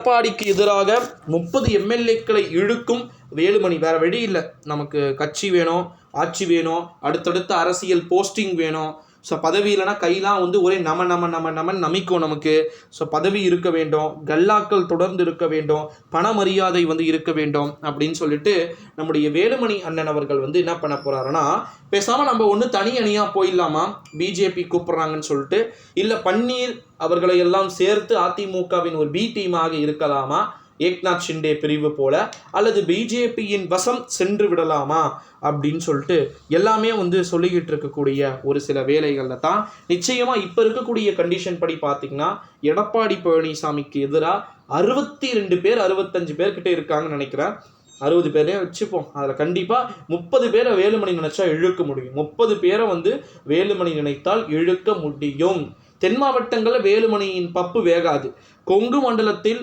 எடப்பாடிக்கு எதிராக முப்பது எம்எல்ஏக்களை இழுக்கும் வேலுமணி. வேற வழி இல்லை. நமக்கு கட்சி வேணும் ஆட்சி வேணும் அடுத்தடுத்த அரசியல் போஸ்டிங் வேணும். ஸோ பதவி இல்லைன்னா கையெல்லாம் வந்து ஒரே நம நம நம நமன் நமிக்கும் நமக்கு. ஸோ பதவி இருக்க வேண்டும் கல்லாக்கள் தொடர்ந்து இருக்க வேண்டும் பண மரியாதை வந்து இருக்க வேண்டும் அப்படின்னு சொல்லிட்டு நம்முடைய வேலுமணி அண்ணன் அவர்கள் வந்து என்ன பண்ண போகிறாருன்னா பேசாமல் நம்ம ஒன்று தனி அணியாக போயிடலாமா பிஜேபி கூப்பிட்றாங்கன்னு சொல்லிட்டு இல்லை பன்னீர் அவர்களை எல்லாம் சேர்த்து அதிமுகவின் ஒரு பி டீமாக இருக்கலாமா? ஏக்நாத் ஷிண்டே பிரிவு போல அல்லது பிஜேபியின் வசம் சென்று விடலாமா அப்படின்னு சொல்லிட்டு எல்லாமே வந்து சொல்லிக்கிட்டு இருக்கக்கூடிய ஒரு சில வேலைகளில் தான். நிச்சயமாக இப்போ இருக்கக்கூடிய கண்டிஷன் படி பார்த்தீங்கன்னா எடப்பாடி பழனிசாமிக்கு எதிராக அறுபத்தி ரெண்டு பேர் அறுபத்தஞ்சு பேர்கிட்ட இருக்காங்கன்னு நினைக்கிறேன். அறுபது பேரையும் வச்சுப்போம். அதில் கண்டிப்பாக முப்பது பேரை வேலுமணி நினைச்சா இழுக்க முடியும். முப்பது பேரை வந்து வேலுமணி நினைத்தால் இழுக்க முடியும். தென் மாவட்டங்களில் வேலுமணியின் பப்பு வேகாது. கொங்கு மண்டலத்தில்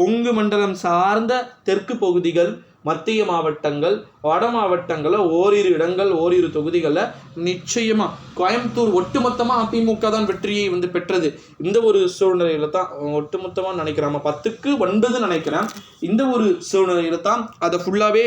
கொங்கு மண்டலம் சார்ந்த தெற்கு பகுதிகள் மத்திய மாவட்டங்கள் வட மாவட்டங்களில் ஓரிரு இடங்கள் ஓரிரு தொகுதிகளில் நிச்சயமாக கோயம்புத்தூர் ஒட்டுமொத்தமாக அதிமுக தான் வெற்றியை வந்து பெற்றது. இந்த ஒரு சூழ்நிலையில தான் ஒட்டுமொத்தமாக நினைக்கிறேன். நம்ம பத்துக்கு ஒன்பது நினைக்கிறேன். இந்த ஒரு சூழ்நிலையில தான் அதை ஃபுல்லாகவே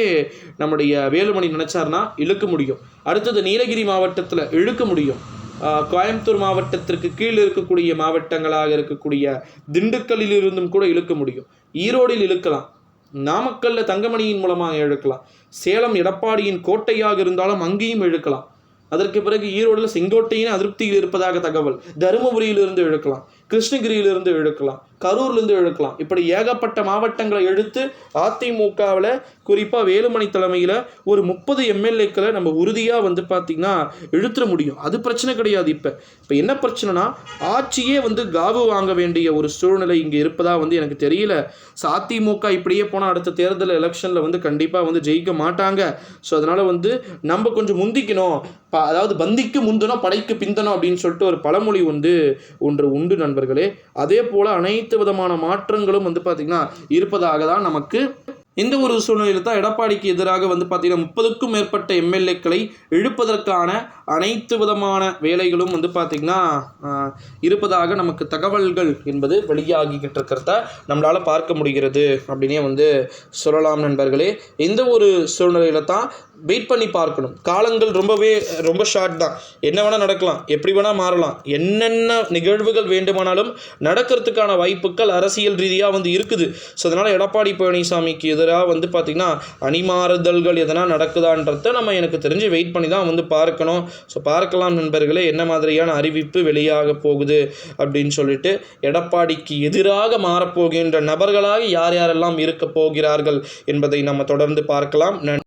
நம்முடைய வேலுமணி நினைச்சாருன்னா இழுக்க முடியும். அடுத்தது நீலகிரி மாவட்டத்தில் இழுக்க முடியும். கோயம்புத்தூர் மாவட்டத்திற்கு கீழ் இருக்கக்கூடிய மாவட்டங்களாக இருக்கக்கூடிய திண்டுக்கல்லில் இருந்தும் கூட இழுக்க முடியும். ஈரோடில் இழுக்கலாம். நாமக்கல்ல தங்கமணியின் மூலமாக இழுக்கலாம். சேலம் எடப்பாடியின் கோட்டையாக இருந்தாலும் அங்கேயும் இழுக்கலாம். அதற்கு பிறகு ஈரோடில் செங்கோட்டையின் அதிருப்தியில் இருப்பதாக தகவல். தருமபுரியிலிருந்து இழுக்கலாம். கிருஷ்ணகிரியிலிருந்து இழுக்கலாம் கரூர்லேருந்து இழுக்கலாம். இப்படி ஏகப்பட்ட மாவட்டங்களை எடுத்து அதிமுகவில் குறிப்பாக வேலுமணி தலைமையில் ஒரு முப்பது எம்எல்ஏக்களை நம்ம உறுதியாக வந்து பார்த்திங்கன்னா இழுத்துற முடியும். அது பிரச்சனை கிடையாது இப்போ. இப்போ என்ன பிரச்சனைனா ஆட்சியே வந்து காவு வாங்க வேண்டிய ஒரு சூழ்நிலை இங்கே இருப்பதாக வந்து எனக்கு தெரியல. ஸோ அதிமுக இப்படியே போனால் அடுத்த தேர்தல் எலெக்ஷனில் வந்து கண்டிப்பாக வந்து ஜெயிக்க மாட்டாங்க. ஸோ அதனால் வந்து நம்ம கொஞ்சம் முந்திக்கணும். அதாவது பந்திக்கு முந்தணும் படைக்கு பிந்தணும் அப்படின்னு சொல்லிட்டு ஒரு பழமொழி வந்து ஒன்று உண்டு நண்பர்களே அதே போல் அனைத்து விதமான மாற்றங்களும் வந்து பார்த்திங்கன்னா இருப்பதாக தான் நமக்கு இந்த ஒரு சூழ்நிலையில் தான் எடப்பாடிக்கு எதிராக வந்து பார்த்தீங்கன்னா முப்பதுக்கும் மேற்பட்ட எம்எல்ஏக்களை இழுப்பதற்கான அனைத்து விதமான வேலைகளும் வந்து பார்த்திங்கன்னா இருப்பதாக நமக்கு தகவல்கள் என்பது வெளியாகிக்கிட்டு இருக்கிறத நம்மளால் பார்க்க முடிகிறது அப்படின்னே வந்து சொல்லலாம் நண்பர்களே. இந்த ஒரு சூழ்நிலையில தான் வெயிட் பண்ணி பார்க்கணும். காலங்கள் ரொம்பவே ரொம்ப ஷார்ட் தான். என்ன வேணால் நடக்கலாம். எப்படி வேணால் மாறலாம். என்னென்ன நிகழ்வுகள் வேண்டுமானாலும் நடக்கிறதுக்கான வாய்ப்புகள் அரசியல் ரீதியாக வந்து இருக்குது. ஸோ அதனால் எடப்பாடி பழனிசாமிக்கு எதிராக வந்து பார்த்திங்கன்னா அணிமாறுதல்கள் எதனா நடக்குதான்றத நம்ம எனக்கு தெரிஞ்சு வெயிட் பண்ணி தான் வந்து பார்க்கணும். ஸோ பார்க்கலாம் நண்பர்களே என்ன மாதிரியான அறிவிப்பு வெளியாக போகுது அப்படின்னு சொல்லிட்டு எடப்பாடிக்கு எதிராக மாறப்போகின்ற நபர்களாக யார் யாரெல்லாம் இருக்க போகிறார்கள் என்பதை நம்ம தொடர்ந்து பார்க்கலாம். நன்றி.